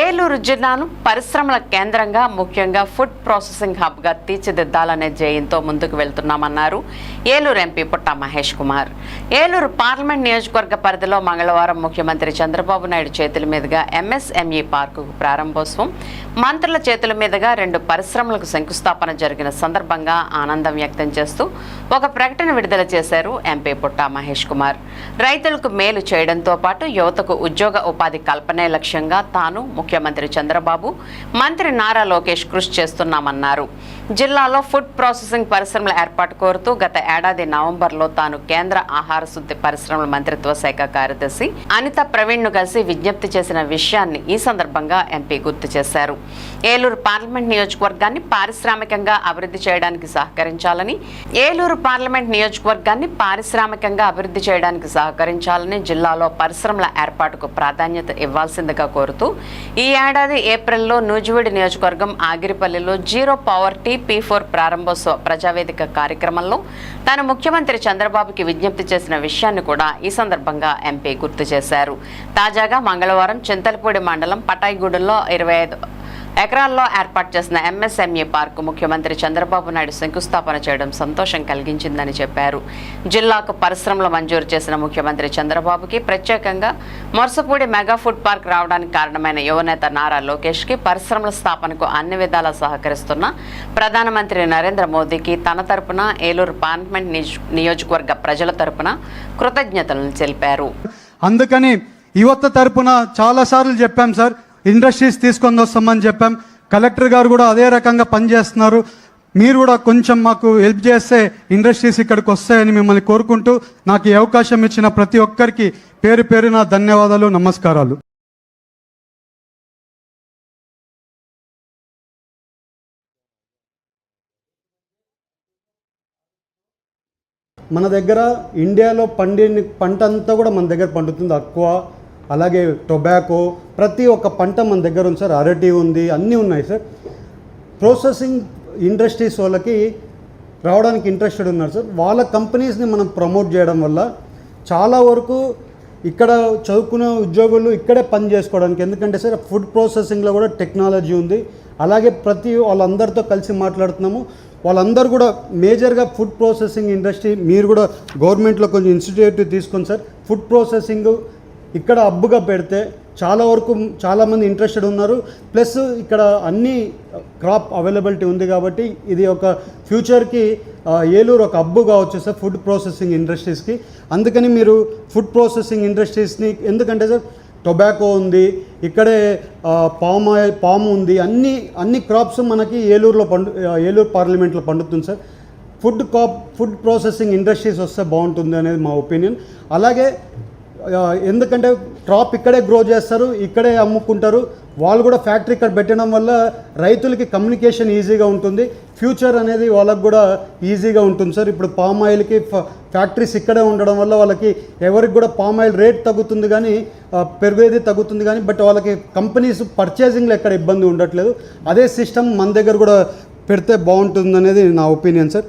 ఏలూరు జిల్లాను పరిశ్రమల కేంద్రంగా ముఖ్యంగా ఫుడ్ ప్రాసెసింగ్ హబ్గా తీర్చిదిద్దాలనే జయంతో ముందుకు వెళ్తున్నామన్నారు ఏలూరు ఎంపీ పుట్ట మహేష్ కుమార్. ఏలూరు పార్లమెంట్ నియోజకవర్గ పరిధిలో మంగళవారం ముఖ్యమంత్రి చంద్రబాబు నాయుడు చేతుల మీదుగా ఎంఎస్ఎంఈ పార్కుకు ప్రారంభోత్సవం. మంత్రుల చేతుల మీదుగా రెండు పరిశ్రమలకు శంకుస్థాపన జరిగిన సందర్భంగా ఆనందం వ్యక్తం చేస్తూ ఒక ప్రకటన విడుదల చేశారు ఎంపీ పుట్ట మహేష్ కుమార్. రైతులకు మేలు చేయడంతో పాటు యువతకు ఉద్యోగ ఉపాధి కల్పనే లక్ష్యంగా తాను ముఖ్యమంత్రి చంద్రబాబు మంత్రి నారా లోకేష్ కృషి చేస్తున్నామన్నారు. జిల్లాలో ఫుడ్ ప్రాసెసింగ్ పరిశ్రమల ఏర్పాటు కోరుతూ గత ఏడాది నవంబర్లో తాను కేంద్ర ఆహార శుద్ధి పరిశ్రమల మంత్రిత్వ శాఖ కార్యదర్శి అనిత ప్రవీణ్ను కలిసి విజ్ఞప్తి చేసిన విషయాన్ని ఈ సందర్భంగా ఎంపీ గుర్తు చేశారు. ఏలూరు పార్లమెంట్ నియోజకవర్గాన్ని పారిశ్రామికంగా అభివృద్ధి చేయడానికి సహకరించాలని ఏలూరు పార్లమెంట్ నియోజకవర్గాన్ని పారిశ్రామికంగా అభివృద్ధి చేయడానికి సహకరించాలని జిల్లాలో పరిశ్రమల ఏర్పాటుకు ప్రాధాన్యత ఇవ్వాల్సిందిగా కోరుతూ ఈ ఏడాది ఏప్రిల్లో నూజివీడి నియోజకవర్గం ఆగిరిపల్లిలో జీరో పవర్టీ పీ ఫోర్ ప్రారంభోత్సవ ప్రజావేదిక కార్యక్రమంలో తాను ముఖ్యమంత్రి చంద్రబాబుకి విజ్ఞప్తి చేసిన విషయాన్ని కూడా ఈ సందర్భంగా ఎంపీ గుర్తు చేశారు. తాజాగా మంగళవారం చింతలపూడి మండలం పటాయిగూడెంలో ఇరవై ఐదు ఎకరాల్లో ఏర్పాటు చేసిన ఎంఎస్ఎంఈ పార్కు ముఖ్యమంత్రి చంద్రబాబు నాయుడు శంకుస్థాపన చేయడం సంతోషం కలిగించిందని చెప్పారు. జిల్లాకు పరిశ్రమలు మంజూరు చేసిన ముఖ్యమంత్రి చంద్రబాబుకి ప్రత్యేకంగా మొరసపూడి మెగా ఫుడ్ పార్క్ రావడానికి కారణమైన యువనేత నారా లోకేష్కి పరిశ్రమల స్థాపనకు అన్ని విధాలా సహకరిస్తున్న ప్రధానమంత్రి నరేంద్ర మోదీకి తన తరపున ఏలూరు పార్లమెంట్ నియోజ- నియోజకవర్గ ప్రజల తరపున కృతజ్ఞతలను తెలిపారు. అందుకని యువత తరపున చాలాసార్లు చెప్పాం సార్ ఇండస్ట్రీస్ తీసుకొని వస్తామని చెప్పాం. కలెక్టర్ గారు కూడా అదే రకంగా పనిచేస్తున్నారు. మీరు కూడా కొంచెం మాకు హెల్ప్ చేస్తే ఇండస్ట్రీస్ ఇక్కడికి వస్తాయని మిమ్మల్ని కోరుకుంటూ నాకు ఈ అవకాశం ఇచ్చిన ప్రతి ఒక్కరికి పేరు పేరు నా ధన్యవాదాలు నమస్కారాలు. మన దగ్గర ఇండియాలో పండిన పంట అంతా కూడా మన దగ్గర పండుతుంది. అక్వా అలాగే టొబాకో ప్రతి ఒక్క పంట మన దగ్గర ఉంది సార్. అరటి ఉంది అన్నీ ఉన్నాయి సార్. ప్రాసెసింగ్ ఇండస్ట్రీస్ వాళ్ళకి రావడానికి ఇంట్రెస్టెడ్ ఉన్నారు సార్. వాళ్ళ కంపెనీస్ని మనం ప్రమోట్ చేయడం వల్ల చాలా వరకు ఇక్కడ చదువుకునే ఉద్యోగులు ఇక్కడే పని చేసుకోవడానికి ఎందుకంటే సార్ ఫుడ్ ప్రాసెసింగ్లో కూడా టెక్నాలజీ ఉంది. అలాగే ప్రతి వాళ్ళందరితో కలిసి మాట్లాడుతున్నాము. వాళ్ళందరూ కూడా మేజర్గా ఫుడ్ ప్రాసెసింగ్ ఇండస్ట్రీ మీరు కూడా గవర్నమెంట్లో కొంచెం ఇన్స్టిట్యూట్ తీసుకొని సార్ ఫుడ్ ప్రాసెసింగ్ ఇక్కడ అబ్బుగా పెడితే చాలా వరకు చాలామంది ఇంట్రెస్టెడ్ ఉన్నారు. ప్లస్ ఇక్కడ అన్ని uh, క్రాప్ అవైలబిలిటీ ఉంది కాబట్టి ఇది ఒక ఫ్యూచర్కి uh, ఏలూరు ఒక అబ్బుగా కావచ్చు సార్ ఫుడ్ ప్రాసెసింగ్ ఇండస్ట్రీస్కి అందుకని మీరు ఫుడ్ ప్రాసెసింగ్ ఇండస్ట్రీస్ని ఎందుకంటే సార్ టొబాకో ఉంది ఇక్కడే పామ్ ఆయిల్ పాము ఉంది అన్ని అన్ని క్రాప్స్ మనకి ఏలూరులో పండు uh, ఏలూరు పార్లమెంట్లో పండుతుంది sir. Food cap food processing industries వస్తే బాగుంటుంది అనేది మా ఒపీనియన్ అలాగే ఎందుకంటే క్రాప్ ఇక్కడే గ్రో చేస్తారు ఇక్కడే అమ్ముకుంటారు. వాళ్ళు కూడా ఫ్యాక్టరీ ఇక్కడ పెట్టడం వల్ల రైతులకి కమ్యూనికేషన్ ఈజీగా ఉంటుంది. ఫ్యూచర్ అనేది వాళ్ళకి కూడా ఈజీగా ఉంటుంది సార్. ఇప్పుడు పామ్ ఆయిల్కి ఫ్యాక్టరీస్ ఇక్కడే ఉండడం వల్ల వాళ్ళకి ఎవరికి కూడా పామ్ ఆయిల్ రేట్ తగ్గుతుంది కానీ పెరిగేది తగ్గుతుంది కానీ బట్ వాళ్ళకి కంపెనీస్ పర్చేసింగ్లో ఎక్కడ ఇబ్బంది ఉండట్లేదు. అదే సిస్టమ్ మన దగ్గర కూడా పెడితే బాగుంటుంది అనేది నా ఒపీనియన్ సార్.